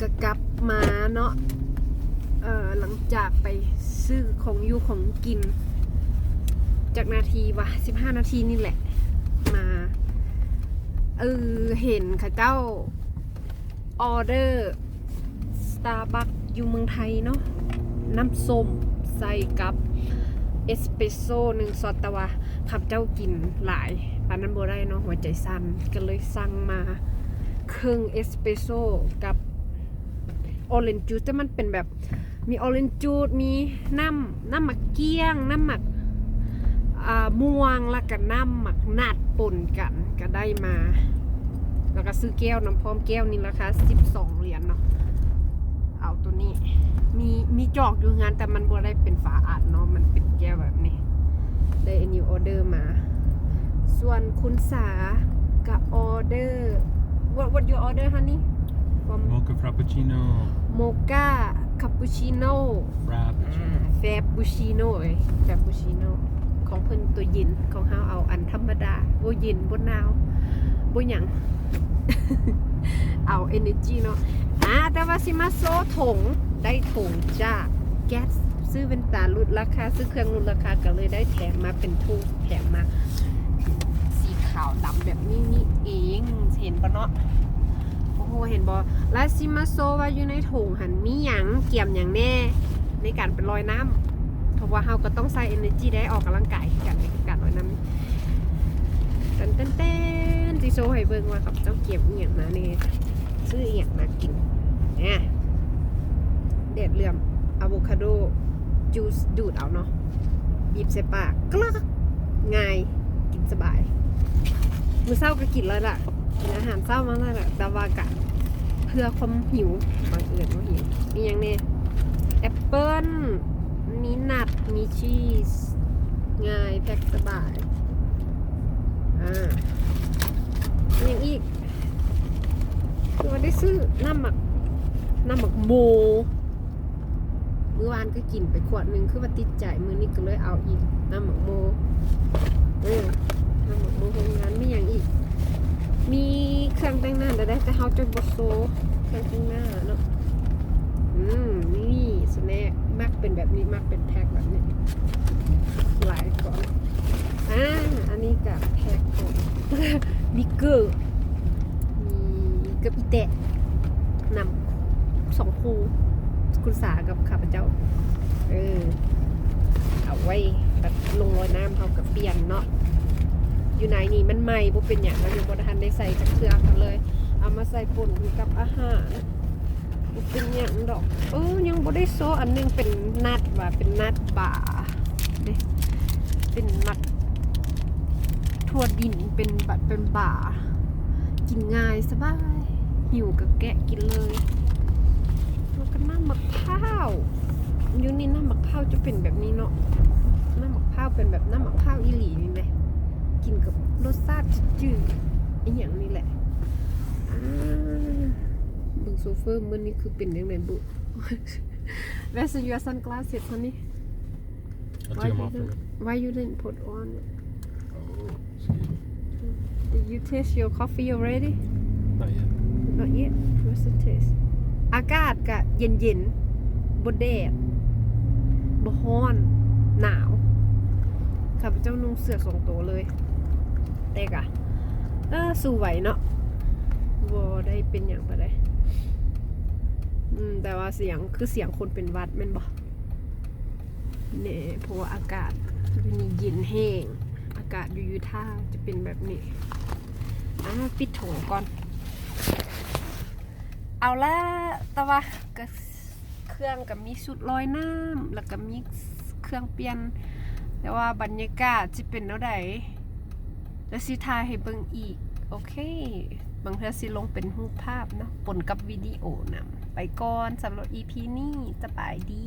ก็กลับมาเนาะเอ่อหลังจากไปซื้อของอยู่ของกิน จากนาทีวะ15นาทีนี่แหละ มาเออเห็นค่ะเจ้าออเดอร์ Starbucks อยู่เมืองไทยเนาะน้ำส้มใส่กับเอสเปรสโซ่หนึ่งซอตแต่ว่าขับเจ้ากินหลายปานนั้นบ่ได้เนาะหัวใจสั่นก็เลยสั่งมา ครึ่งเอสเปรสโซ่กับ ออเรนจ์จูสแต่มันเป็นแบบมีออเรนจ์จูสมีน้ำน้ำหมักเกี้ยง น้ำหมักอ่าม่วงแล้วก็น้ำหมักนัดปนกันก็ได้มา แล้วก็ซื้อแก้วน้ำพร้อมแก้วนี่ราคา12เหรียญเนาะเอาตัวนี้ มีมีจอกอยู่งานแต่มันบ่ได้เป็นฝาอัดเนาะมันเป็นแก้วแบบนี้ ได้อันนี้ออเดอร์มา ส่วนคุณสากับออเดอร์ what what your order honey from Mocha Frappuccino, mocha cappuccino Frappuccino. แฟบูชิโน่เอ้ยแฟบูชิโน่ของเพิ่นตัวเย็นของเฮาเอาอันธรรมดาบ่เย็นบ่หนาวบ่หยังเอา energy เนาะอ่าแต่ว่าสิมาโซถงได้ถงจากแก๊สซื้อเป็นตาลดราคา ซื้อเครื่องลดราคาก็เลยได้แถมมาเป็นถุงแถมมา สีขาวดำแบบนี้นี่เอง เห็นปะเนาะ โอ้โหเห็นบอล้วซิมาโซว่าอยู่ในถุงหันมีหยังเกี่ยมหยังแน่ ในการเป็นลอยน้ำเพราะว่าเราก็ต้องใช้ energy ได้ออกกำลังกายกันในการลอยน้ำเต้นเต้นเต้นจีโซให้เบิ่งว่ากับเจ้าเก็บอหย่างมาเนี่ยซื้ออหย่างมากินเนี่ยเด็ดเหลื่อมอะโวคาโดจูสดูดเอาเนาะบีบใส่ปากกลักง่ายกินสบายมือเช้าก็กินแล้วล่ะ กินอาหารเช้ามาแล้วล่ะแต่ว่ากะ เพื่อความหิวบางเอิญว่าหิวมีอย่างนี้แอปเปิ้ลมีนัทมีชีสง่ายแพ็คสบายอ่ามีอย่างอีกคือวันได้ซื้อน้ำหมักน้ำหมักโมมื้อวานก็กินไปขวดหนึ่งคือว่าติดใจมื้อนี้ก็เลยเอาอีกน้ำหมักโมเออทำหมดมือโรงงานมีอย่างอีก เครื่องแต่งหน้าแต่ได้แต่เฮาจนบโซเครื่องแต่งหน้าเนาะอืมนี่สแน็คมักเป็นแบบนี้มักเป็นแพ็คแบบนี้หลายก่อนอ่าอันนี้กับแพ็คของมีเกอร์มีเกับอีแตะนำสองคูคุณสากับข้าพเจ้า เออ เอาไว้แบบลงรอยน้ำเขากับเปลี่ยนเนาะ อยู่ไหนนี่มันใหม่บ่เป็นอย่างเราอยู่บนทันได้ใส่จากเครื่องกันเลย เอามาใส่ป่นกับอาหารบ่เป็นอย่างดอกเออยังบ่ได้โซอันหนึงเป็นนัดว่าเป็นนัดบ่าเด้เป็นนัดทั่วดินเป็นบัดเป็นบ่ากินง่ายสบาย หิวก็แกะกินเลยแล้วก็น้ำมะพร้าวอยู่นี่น้ำมะพร้าวจะเป็นแบบนี้เนาะน้ำมะพร้าวเป็นแบบน้ำมะพร้าวอีหลีนี่ไหม กินกับรสชาติจืดๆอีอย่างนี้แหละอ่าเบึงโซเฟอร์มันนี่คือเป็นยังไงบุ Where's your sunglasses honey I'll Why take them you off for you. didn't- why you didn't put on Oh, excuse me. Did you taste your coffee already Not yet. Not yet What's the taste อากาศกะเย็นเย็นๆบดแดดบ่ฮ้อน หนาวข้าพเจ้านุ่งเสื้อสองตัวเลย แต่กะเออสู้ไหวเนาะบ่ได้เป็นอย่างปะได้อืมแต่ว่าเสียงคือเสียงคนเป็นวัดแม่นบ่เนี่ยเพราะว่าอากาศอยู่นี่เย็นแห้ง อากาศอยู่ยูท่าจะเป็นแบบนี้อะปิดโถก่อน เอาละแต่ว่าก็เครื่องกับมีสุดลอยน้ำแล้วก็มีเครื่องเปลี่ยน แต่ว่าบรรยากาศจะเป็นเท่าใด แล้วสิทายให้เบิ่งอีก โอเค บางเทื่อสิลงเป็นรูปภาพเนาะปนกับวิดีโอนำไปก่อนสำหรับ EP นี้สบายดี